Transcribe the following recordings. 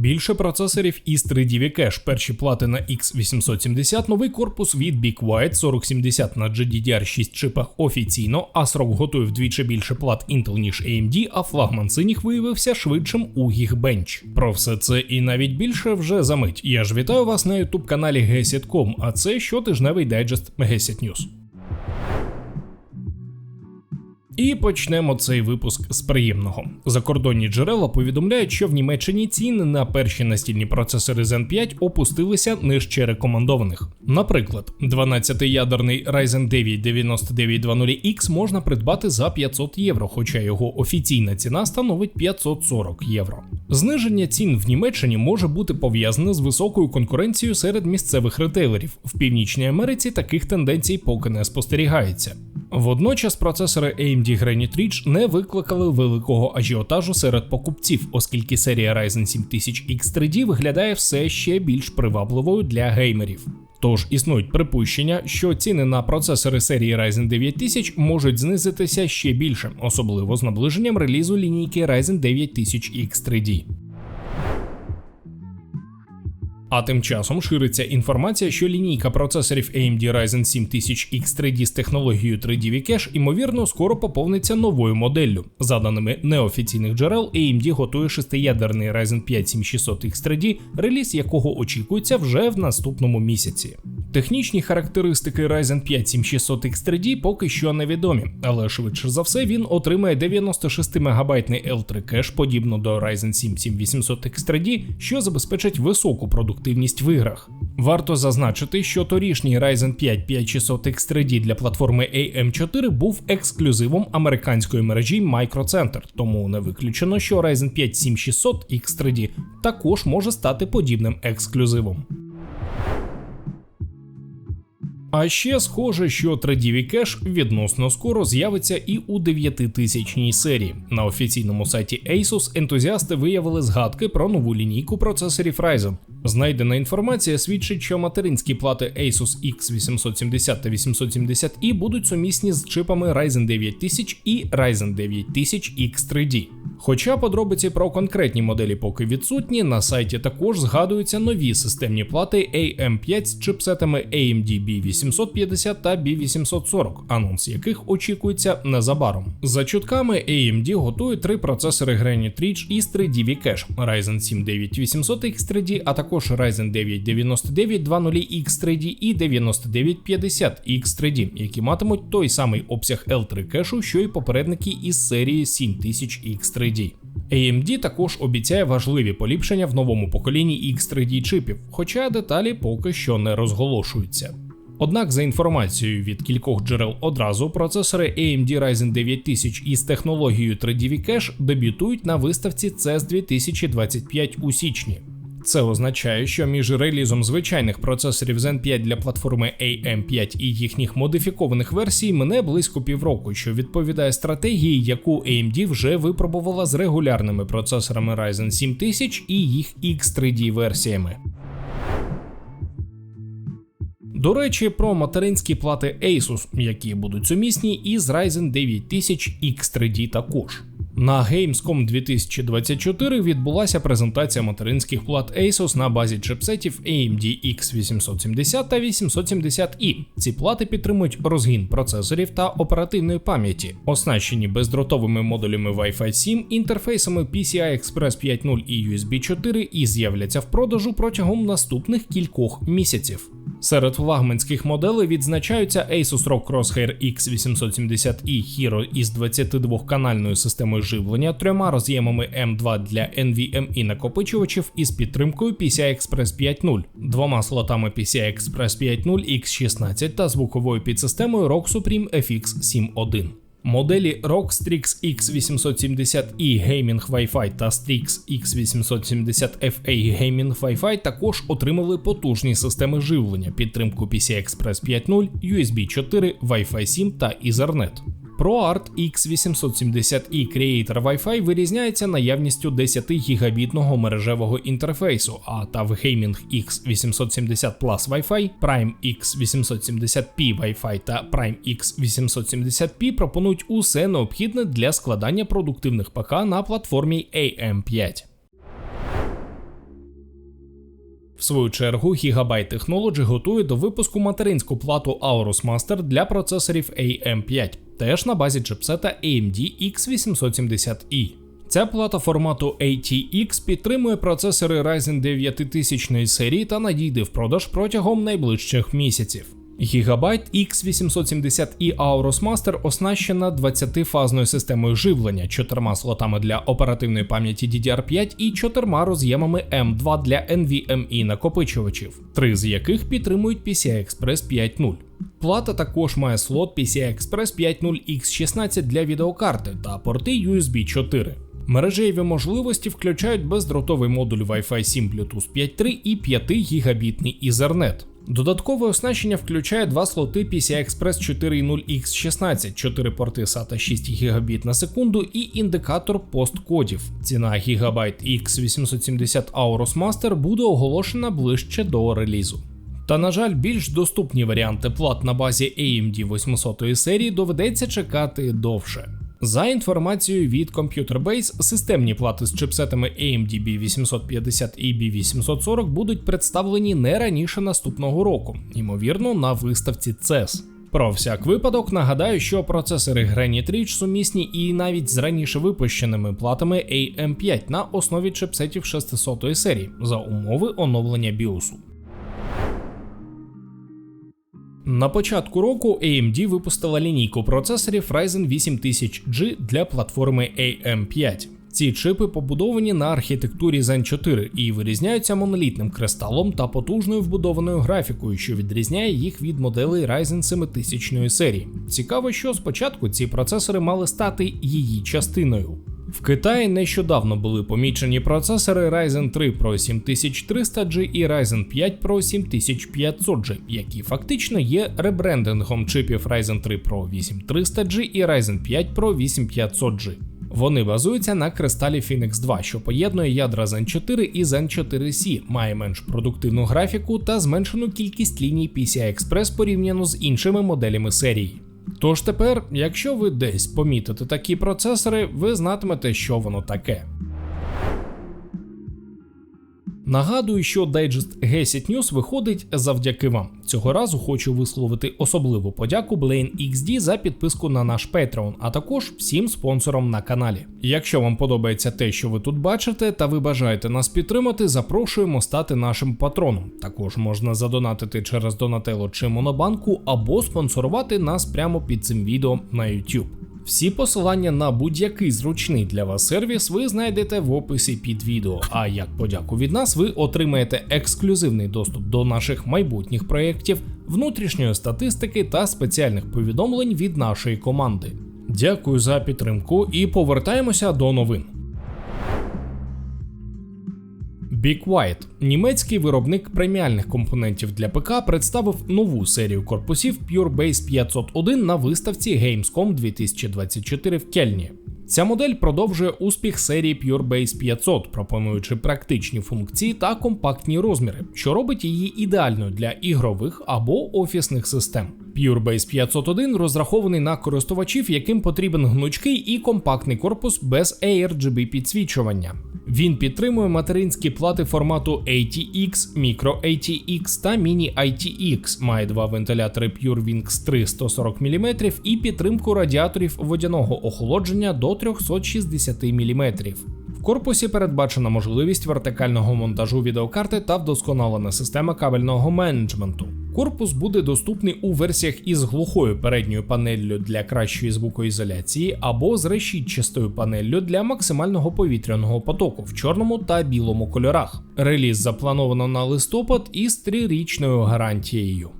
Більше процесорів із 3DV Cache, перші плати на X870, новий корпус від White 4070 на GDDR6 чипах офіційно, срок готує вдвічі більше плат Intel, ніж AMD, а флагман синіх виявився швидшим у Geekbench. Про все це і навіть більше вже за мить. Я ж вітаю вас на youtube каналі GSIT.com, а це щотижневий дайджест GSIT News. І почнемо цей випуск з приємного. Закордонні джерела повідомляють, що в Німеччині ціни на перші настільні процесори Zen 5 опустилися нижче рекомендованих. Наприклад, 12-ядерний Ryzen 9 9920X можна придбати за 500 євро, хоча його офіційна ціна становить 540 євро. Зниження цін в Німеччині може бути пов'язане з високою конкуренцією серед місцевих ретейлерів. В Північній Америці таких тенденцій поки не спостерігається. Водночас процесори AMD Granite Ridge не викликали великого ажіотажу серед покупців, оскільки серія Ryzen 7000 X3D виглядає все ще більш привабливою для геймерів. Тож існують припущення, що ціни на процесори серії Ryzen 9000 можуть знизитися ще більше, особливо з наближенням релізу лінійки Ryzen 9000 X3D. А тим часом шириться інформація, що лінійка процесорів AMD Ryzen 7000 X3D з технологією 3D Cache, ймовірно, скоро поповниться новою моделлю. За даними неофіційних джерел, AMD готує шестиядерний Ryzen 5 7600 X3D, реліз якого очікується вже в наступному місяці. Технічні характеристики Ryzen 5 7600 X3D поки що невідомі, але швидше за все він отримає 96 мегабайтний L3 кеш, подібно до Ryzen 7 7800 X3D, що забезпечить високу продуктивність в іграх. Варто зазначити, що торішній Ryzen 5 5600 X3D для платформи AM4 був ексклюзивом американської мережі Microcenter, тому не виключено, що Ryzen 5 7600 X3D також може стати подібним ексклюзивом. А ще схоже, що 3DV Cache відносно скоро з'явиться і у 9000 серії. На офіційному сайті Asus ентузіасти виявили згадки про нову лінійку процесорів Ryzen. Знайдена інформація свідчить, що материнські плати Asus X870 та 870i будуть сумісні з чипами Ryzen 9000 і Ryzen 9000 X3D. Хоча подробиці про конкретні моделі поки відсутні, на сайті також згадуються нові системні плати AM5 з чипсетами AMD B850 та B840, анонс яких очікується незабаром. За чутками AMD готує три процесори Granite Ridge із 3DV Cache Ryzen 7 9800 X3D, а також Ryzen 9 9920 X3D і 9950 X3D, які матимуть той самий обсяг L3 кешу, що й попередники із серії 7000 X3D. X3D. AMD також обіцяє важливі поліпшення в новому поколінні X3D чипів, хоча деталі поки що не розголошуються. Однак, за інформацією від кількох джерел одразу, процесори AMD Ryzen 9000 із технологією 3DV Cache дебютують на виставці CES 2025 у січні. Це означає, що між релізом звичайних процесорів Zen 5 для платформи AM5 і їхніх модифікованих версій мине близько півроку, що відповідає стратегії, яку AMD вже випробувала з регулярними процесорами Ryzen 7000 і їх X3D версіями. До речі, про материнські плати Asus, які будуть сумісні із Ryzen 9000 X3D також. На Gamescom 2024 відбулася презентація материнських плат Asus на базі чипсетів AMD X870 та 870i. Ці плати підтримують розгін процесорів та оперативної пам'яті, оснащені бездротовими модулями Wi-Fi 7, інтерфейсами PCI Express 5.0 і USB 4 і з'являться в продажу протягом наступних кількох місяців. Серед флагманських моделей відзначаються Asus ROG Crosshair X870i Hero із 22-канальною системою живлення, трьома роз'ємами M2 для NVMe накопичувачів із підтримкою PCI Express 5.0, двома слотами PCI Express 5.0 X16 та звуковою підсистемою ROG Supreme FX 7.1. Моделі Rockstrix X870i Gaming Wi-Fi та Strix X870FA Gaming Wi-Fi також отримали потужні системи живлення, підтримку PCI Express 5.0, USB 4, Wi-Fi 7 та Ethernet. ProArt X870i Creator Wi-Fi вирізняється наявністю 10 гігабітного мережевого інтерфейсу, а та Gaming X870 Plus Wi-Fi, Prime X870p Wi-Fi та Prime X870p пропонують усе необхідне для складання продуктивних ПК на платформі AM5. В свою чергу Gigabyte Technology готує до випуску материнську плату Aorus Master для процесорів AM5, теж на базі чипсета AMD X870i. Ця плата формату ATX підтримує процесори Ryzen 9000 серії та надійде в продаж протягом найближчих місяців. Gigabyte X870i Aorus Master оснащена 20-фазною системою живлення, чотирма слотами для оперативної пам'яті DDR5 і чотирма роз'ємами M2 для NVMe накопичувачів, три з яких підтримують PCI Express 5.0. Плата також має слот PCI Express 5.0 X16 для відеокарти та порти USB 4. Мережеві можливості включають бездротовий модуль Wi-Fi 7 Bluetooth 5.3 і 5 гігабітний Ethernet. Додаткове оснащення включає два слоти PCI Express 4.0 X16, 4 порти SATA 6 Гбіт на секунду і індикатор посткодів. Ціна Gigabyte X870 Aorus Master буде оголошена ближче до релізу. Та, на жаль, більш доступні варіанти плат на базі AMD 800 серії доведеться чекати довше. За інформацією від Computer Base, системні плати з чипсетами AMD B850 і B840 будуть представлені не раніше наступного року, ймовірно, на виставці CES. Про всяк випадок нагадаю, що процесори Granite Ridge сумісні і навіть з раніше випущеними платами AM5 на основі чипсетів 600 серії за умови оновлення BIOS. На початку року AMD випустила лінійку процесорів Ryzen 8000G для платформи AM5. Ці чипи побудовані на архітектурі Zen 4 і вирізняються монолітним кристалом та потужною вбудованою графікою, що відрізняє їх від моделей Ryzen 7000 серії. Цікаво, що спочатку ці процесори мали стати її частиною. В Китаї нещодавно були помічені процесори Ryzen 3 Pro 7300G і Ryzen 5 Pro 7500G, які фактично є ребрендингом чипів Ryzen 3 Pro 8300G і Ryzen 5 Pro 8500G. Вони базуються на кристалі Phoenix 2, що поєднує ядра Zen 4 і Zen 4C, має менш продуктивну графіку та зменшену кількість ліній PCI Express порівняно з іншими моделями серії. Тож тепер, якщо ви десь помітите такі процесори, ви знатимете, що воно таке. Нагадую, що дайджест G-Sit News виходить завдяки вам. Цього разу хочу висловити особливу подяку Blaine XD за підписку на наш Patreon, а також всім спонсорам на каналі. Якщо вам подобається те, що ви тут бачите, та ви бажаєте нас підтримати, запрошуємо стати нашим патроном. Також можна задонатити через Donatello чи Монобанку або спонсорувати нас прямо під цим відео на YouTube. Всі посилання на будь-який зручний для вас сервіс ви знайдете в описі під відео. А як подяку від нас, ви отримаєте ексклюзивний доступ до наших майбутніх проєктів, внутрішньої статистики та спеціальних повідомлень від нашої команди. Дякую за підтримку і повертаємося до новин. Big White, німецький виробник преміальних компонентів для ПК, представив нову серію корпусів PureBase 501 на виставці Gamescom 2024 в Кельні. Ця модель продовжує успіх серії PureBase 500, пропонуючи практичні функції та компактні розміри, що робить її ідеальною для ігрових або офісних систем. PureBase 501 розрахований на користувачів, яким потрібен гнучкий і компактний корпус без ARGB підсвічування. Він підтримує материнські плати формату ATX, Micro ATX та Mini ITX, має два вентилятори PureWings 3 140 мм і підтримку радіаторів водяного охолодження до 360 мм. В корпусі передбачена можливість вертикального монтажу відеокарти та вдосконалена система кабельного менеджменту. Корпус буде доступний у версіях із глухою передньою панеллю для кращої звукоізоляції або з решітчастою панеллю для максимального повітряного потоку в чорному та білому кольорах. Реліз заплановано на листопад із трирічною гарантією.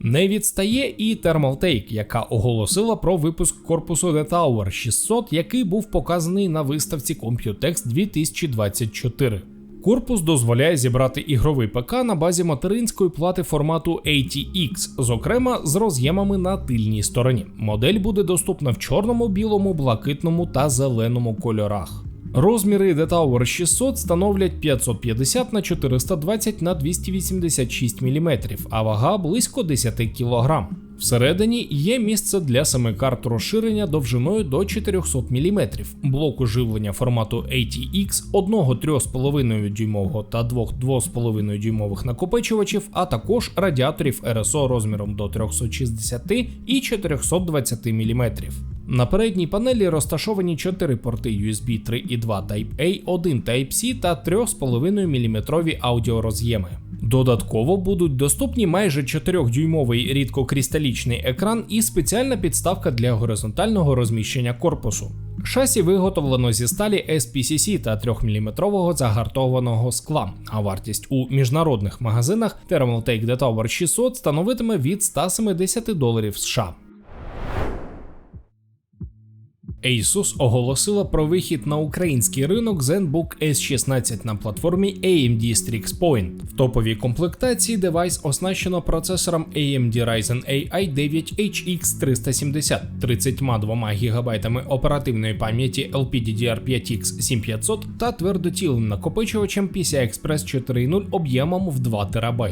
Не відстає і Thermaltake, яка оголосила про випуск корпусу The Tower 600, який був показаний на виставці Computex 2024. Корпус дозволяє зібрати ігровий ПК на базі материнської плати формату ATX, зокрема з роз'ємами на тильній стороні. Модель буде доступна в чорному, білому, блакитному та зеленому кольорах. Розміри The Tower 600 становлять 550 на 420 на 286 мм, а вага близько 10 кг. Всередині є місце для семи карт розширення довжиною до 400 мм, блоку живлення формату ATX, одного 3,5 дюймового та двох 2,5 дюймових накопичувачів, а також радіаторів RSO розміром до 360 і 420 мм. На передній панелі розташовані 4 порти USB 3.2 Type-A, 1 Type-C та 3,5 мм аудіороз'єми. Додатково будуть доступні майже 4-дюймовий рідкокристалічний екран і спеціальна підставка для горизонтального розміщення корпусу. Шасі виготовлено зі сталі SPCC та 3-мм загартованого скла, а вартість у міжнародних магазинах Thermaltake The Tower 600 становитиме від 170 доларів США. Asus оголосила про вихід на український ринок ZenBook S16 на платформі AMD Strix Point. В топовій комплектації девайс оснащено процесором AMD Ryzen AI 9 HX370, 32 ГБ оперативної пам'яті LPDDR5X 7500 та твердотілим накопичувачем PCI Express 4.0 об'ємом в 2 ТБ.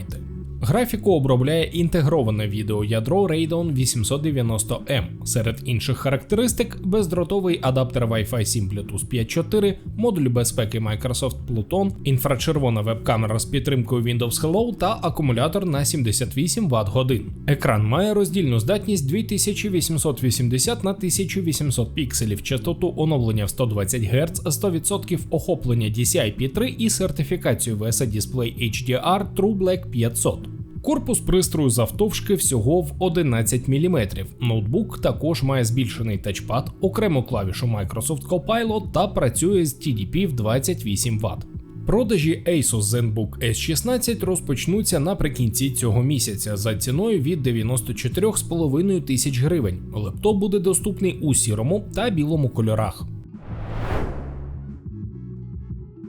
Графіку обробляє інтегроване відеоядро Radeon 890M. Серед інших характеристик бездротовий адаптер Wi-Fi 7 Bluetooth 5.4, модуль безпеки Microsoft Pluton, інфрачервона веб-камера з підтримкою Windows Hello та акумулятор на 78 Вт годин. Екран має роздільну здатність 2880 на 1800 пікселів, частоту оновлення в 120 Гц, 100% охоплення DCI-P3 і сертифікацію VESA Display HDR True Black 500. Корпус пристрою завтовшки всього в 11 мм. Ноутбук також має збільшений тачпад, окрему клавішу Microsoft Copilot та працює з TDP в 28 Вт. Продажі Asus ZenBook S16 розпочнуться наприкінці цього місяця за ціною від 94,5 тисяч гривень. Лептоп буде доступний у сірому та білому кольорах.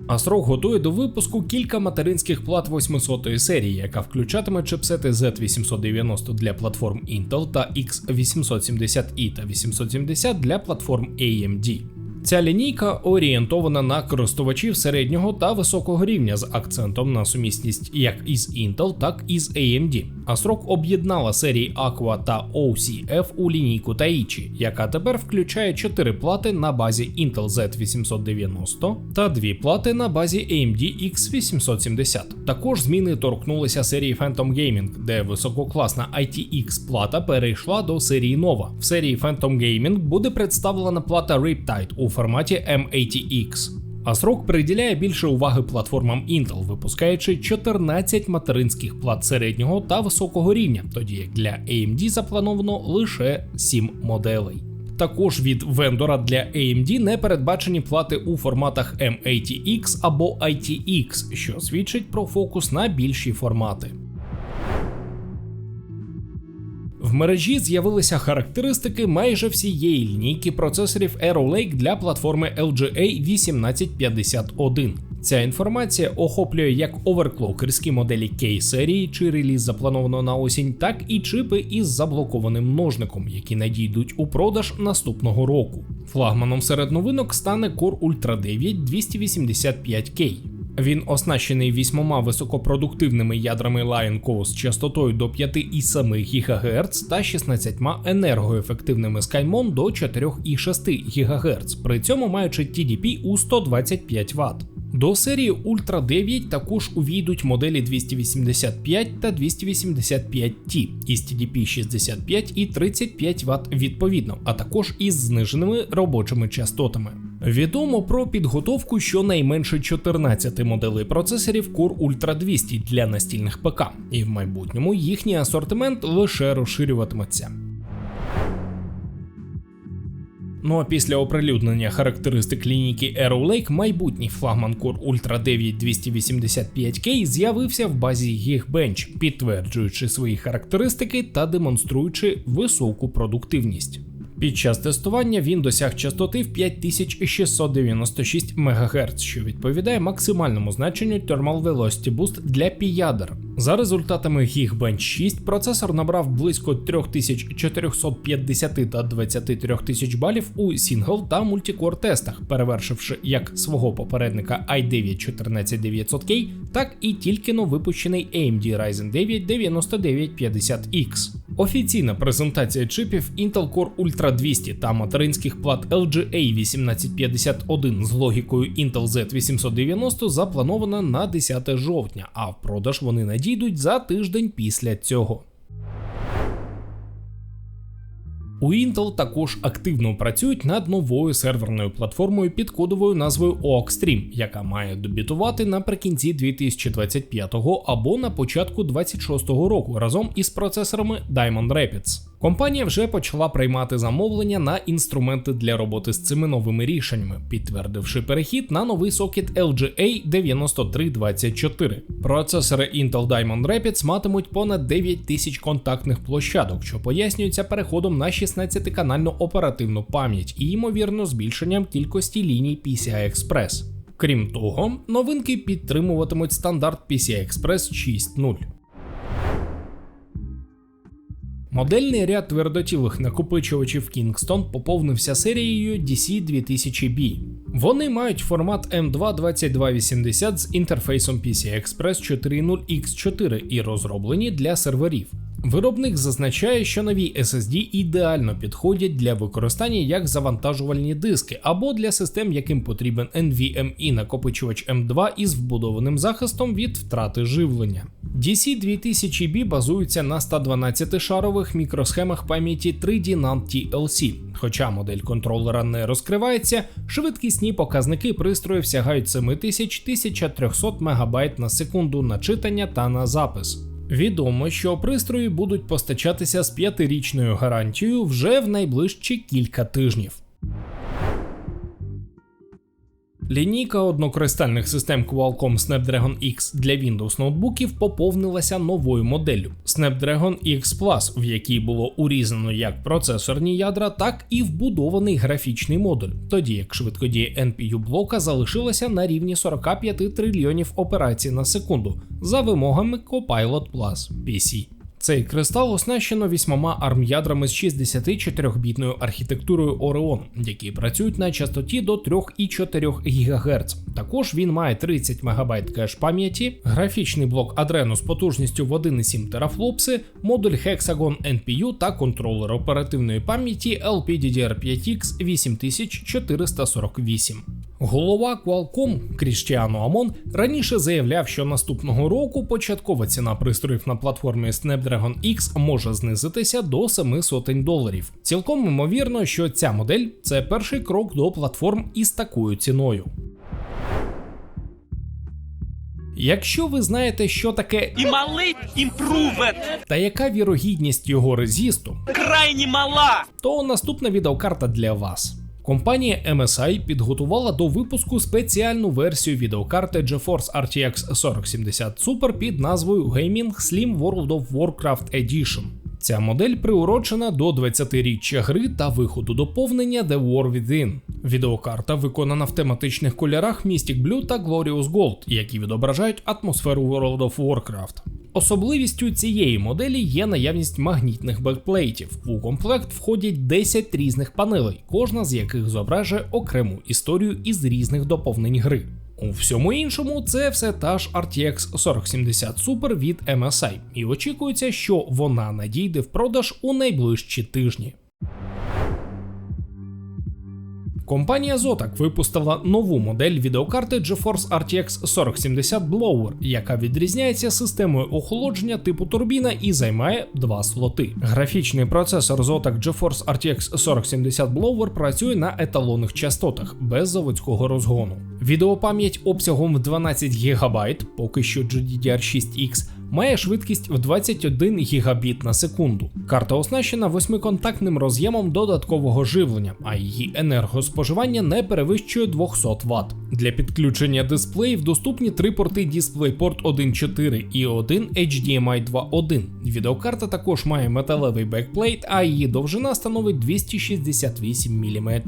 Асрок готує до випуску кілька материнських плат 800 серії, яка включатиме чипсети Z890 для платформ Intel та X870i та 870 для платформ AMD. Ця лінійка орієнтована на користувачів середнього та високого рівня з акцентом на сумісність як із Intel, так і з AMD. ASRock об'єднала серії Aqua та OCF у лінійку Taichi, яка тепер включає 4 плати на базі Intel Z890 та 2 плати на базі AMD X870. Також зміни торкнулися серії Phantom Gaming, де висококласна ITX плата перейшла до серії Nova. В серії Phantom Gaming буде представлена плата Riptide у форматі M80X. ASRock приділяє більше уваги платформам Intel, випускаючи 14 материнських плат середнього та високого рівня, тоді як для AMD заплановано лише 7 моделей. Також від вендора для AMD не передбачені плати у форматах M80X або ITX, що свідчить про фокус на більші формати. В мережі з'явилися характеристики майже всієї лінійки процесорів Arrow Lake для платформи LGA 1851. Ця інформація охоплює як оверклокерські моделі K серії, чи реліз заплановано на осінь, так і чипи із заблокованим множником, які надійдуть у продаж наступного року. Флагманом серед новинок стане Core Ultra 9 285K. Він оснащений вісьмома високопродуктивними ядрами Lion з частотою до 5,7 ГГц та 16 енергоефективними SkyMon до 4,6 ГГц, при цьому маючи TDP у 125 Вт. До серії Ultra 9 також увійдуть моделі 285 та 285T із TDP 65 і 35 Вт відповідно, а також із зниженими робочими частотами. Відомо про підготовку щонайменше 14 моделей процесорів Core Ultra 200 для настільних ПК, і в майбутньому їхній асортимент лише розширюватиметься. Ну а після оприлюднення характеристик лінійки Arrow Lake майбутній флагман Core Ultra 9 285K з'явився в базі Geekbench, підтверджуючи свої характеристики та демонструючи високу продуктивність. Під час тестування він досяг частоти в 5696 МГц, що відповідає максимальному значенню Thermal Velocity Boost для піядер. За результатами Geekbench 6 процесор набрав близько 3450 та 23 тисяч балів у сінгл та мультикор тестах, перевершивши як свого попередника i9 14900K, так і тільки но випущений AMD Ryzen 9 9950X. Офіційна презентація чипів Intel Core Ultra 200 та материнських плат LGA 1851 з логікою Intel Z890 запланована на 10 жовтня, а в продаж вони надійдуть за тиждень після цього. У Intel також активно працюють над новою серверною платформою під кодовою назвою OAkStream, яка має дебютувати наприкінці 2025 або на початку 2026 року разом із процесорами Diamond Rapids. Компанія вже почала приймати замовлення на інструменти для роботи з цими новими рішеннями, підтвердивши перехід на новий сокет LGA 9324. Процесори Intel Diamond Rapids матимуть понад 9 тисяч контактних площадок, що пояснюється переходом на 16-канальну оперативну пам'ять і ймовірно збільшенням кількості ліній PCI Express. Крім того, новинки підтримуватимуть стандарт PCI Express 6.0. Модельний ряд твердотілих накопичувачів Kingston поповнився серією DC2000B. Вони мають формат M22280 з інтерфейсом PCI Express 4.0 X4 і розроблені для серверів. Виробник зазначає, що нові SSD ідеально підходять для використання як завантажувальні диски або для систем, яким потрібен NVMe накопичувач M2 із вбудованим захистом від втрати живлення. DC2000B базується на 112-шарових мікросхемах пам'яті 3D NAND TLC. Хоча модель контролера не розкривається, швидкісні показники пристрою сягають 7000-1300 МБ на секунду на читання та на запис. Відомо, що пристрої будуть постачатися з 5-річною гарантією вже в найближчі кілька тижнів. Лінійка однокристальних систем Qualcomm Snapdragon X для Windows ноутбуків поповнилася новою моделлю Snapdragon X Plus, в якій було урізано як процесорні ядра, так і вбудований графічний модуль, тоді як швидкодія NPU блока залишилася на рівні 45 трильйонів операцій на секунду за вимогами Copilot Plus PC. Цей кристал оснащено вісьмома арм-ядрами з 64-бітною архітектурою Orion, які працюють на частоті до 3,4 ГГц. Також він має 30 МБ кеш пам'яті, графічний блок Adreno з потужністю в 1,7 терафлопси, модуль Hexagon NPU та контролер оперативної пам'яті LPDDR5X 8448. Голова Qualcomm Кріштіану Амон раніше заявляв, що наступного року початкова ціна пристроїв на платформі Snapdragon X може знизитися до 7 сотень доларів. Цілком ймовірно, що ця модель це перший крок до платформ із такою ціною. Якщо ви знаєте, що таке і малий імпрувет та яка вірогідність його резісту, крайні мала. то наступна відеокарта для вас. Компанія MSI підготувала до випуску спеціальну версію відеокарти GeForce RTX 4070 Super під назвою Gaming Slim World of Warcraft Edition. Ця модель приурочена до 20-річчя гри та виходу доповнення The War Within. Відеокарта виконана в тематичних кольорах Mystic Blue та Glorious Gold, які відображають атмосферу World of Warcraft. Особливістю цієї моделі є наявність магнітних бекплейтів. У комплект входять 10 різних панелей, кожна з яких зображує окрему історію із різних доповнень гри. У всьому іншому це все та ж RTX 4070 Super від MSI, і очікується, що вона надійде в продаж у найближчі тижні. Компанія Zotac випустила нову модель відеокарти GeForce RTX 4070 Blower, яка відрізняється системою охолодження типу турбіна і займає два слоти. Графічний процесор Zotac GeForce RTX 4070 Blower працює на еталонних частотах без заводського розгону. Відеопам'ять обсягом в 12 ГБ, поки що GDDR6X, має швидкість в 21 гігабіт на секунду. Карта оснащена восьмиконтактним роз'ємом додаткового живлення, а її енергоспоживання не перевищує 200 Вт. Для підключення дисплеїв доступні три порти DisplayPort 1.4 і один HDMI 2.1. Відеокарта також має металевий бекплейт, а її довжина становить 268 мм.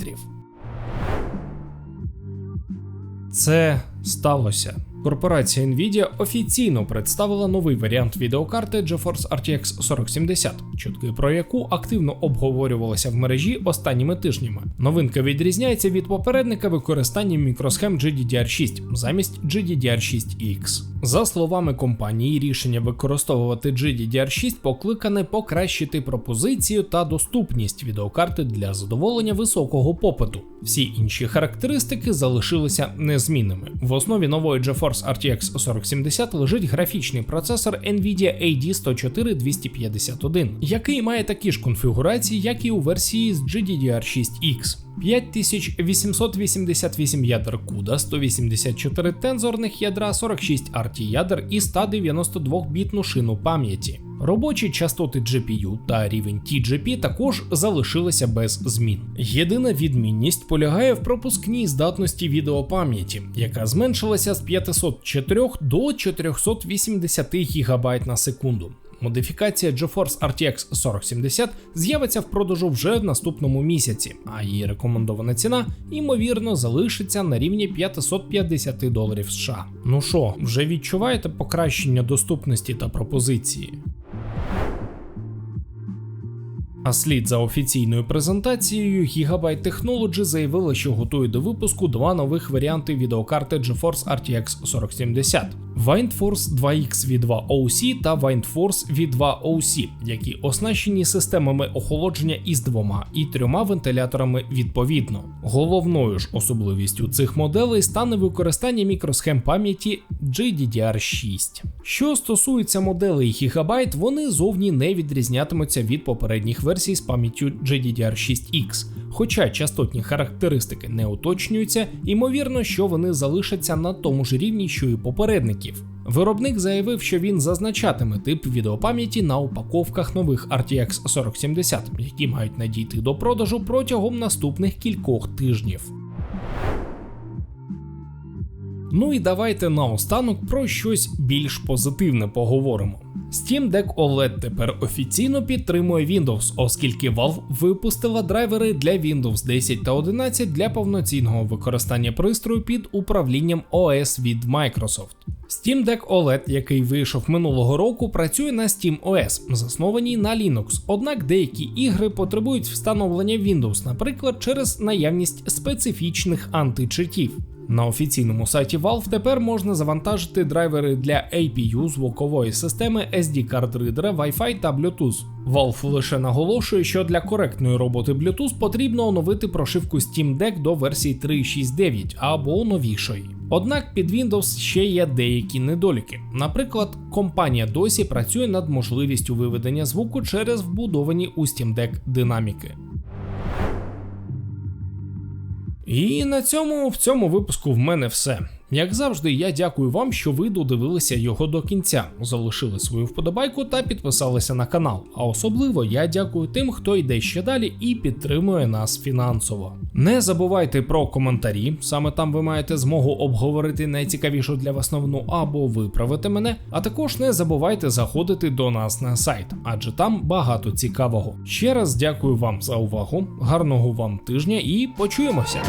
Це сталося. Корпорація Nvidia офіційно представила новий варіант відеокарти GeForce RTX 4070, чутки про яку активно обговорювалися в мережі останніми тижнями. Новинка відрізняється від попередника використанням мікросхем GDDR6 замість GDDR6X. За словами компанії, рішення використовувати GDDR6 покликане покращити пропозицію та доступність відеокарти для задоволення високого попиту. Всі інші характеристики залишилися незмінними. В основі нової GeForce RTX 4070 лежить графічний процесор Nvidia AD104 який має такі ж конфігурації, як і у версії з GDDR6X. 5888 ядер CUDA, 184 тензорних ядра, 46 RT ядер і 192-бітну шину пам'яті. Робочі частоти GPU та рівень TGP також залишилися без змін. Єдина відмінність полягає в пропускній здатності відеопам'яті, яка зменшилася з 504 до 480 ГБ на секунду. Модифікація GeForce RTX 4070 з'явиться в продажу вже в наступному місяці, а її рекомендована ціна ймовірно залишиться на рівні 550 доларів США. Ну що, вже відчуваєте покращення доступності та пропозиції? А слід за офіційною презентацією, Gigabyte Technology заявила, що готує до випуску два нових варіанти відеокарти GeForce RTX 4070. WindForce 2X V2 OC та WindForce V2 OC, які оснащені системами охолодження із двома і трьома вентиляторами відповідно. Головною ж особливістю цих моделей стане використання мікросхем пам'яті GDDR6. Що стосується моделей Gigabyte, вони зовні не відрізнятимуться від попередніх версій з пам'яттю GDDR6X. Хоча частотні характеристики не уточнюються, ймовірно, що вони залишаться на тому ж рівні, що і попередників. Виробник заявив, що він зазначатиме тип відеопам'яті на упаковках нових RTX 4070, які мають надійти до продажу протягом наступних кількох тижнів. Ну і давайте наостанок про щось більш позитивне поговоримо. Steam Deck OLED тепер офіційно підтримує Windows, оскільки Valve випустила драйвери для Windows 10 та 11 для повноцінного використання пристрою під управлінням OS від Microsoft. Steam Deck OLED, який вийшов минулого року, працює на Steam OS, заснованій на Linux. Однак деякі ігри потребують встановлення Windows, наприклад, через наявність специфічних античитів. На офіційному сайті Valve тепер можна завантажити драйвери для APU звукової системи, SD-карт ридера, Wi-Fi та Bluetooth. Valve лише наголошує, що для коректної роботи Bluetooth потрібно оновити прошивку Steam Deck до версії 3.6.9 або новішої. Однак під Windows ще є деякі недоліки. Наприклад, компанія досі працює над можливістю виведення звуку через вбудовані у Steam Deck динаміки. І на цьому в цьому випуску в мене все. Як завжди, я дякую вам, що ви додивилися його до кінця, залишили свою вподобайку та підписалися на канал. А особливо я дякую тим, хто йде ще далі і підтримує нас фінансово. Не забувайте про коментарі, саме там ви маєте змогу обговорити найцікавішу для вас новину або виправити мене. А також не забувайте заходити до нас на сайт, адже там багато цікавого. Ще раз дякую вам за увагу, гарного вам тижня і почуємося.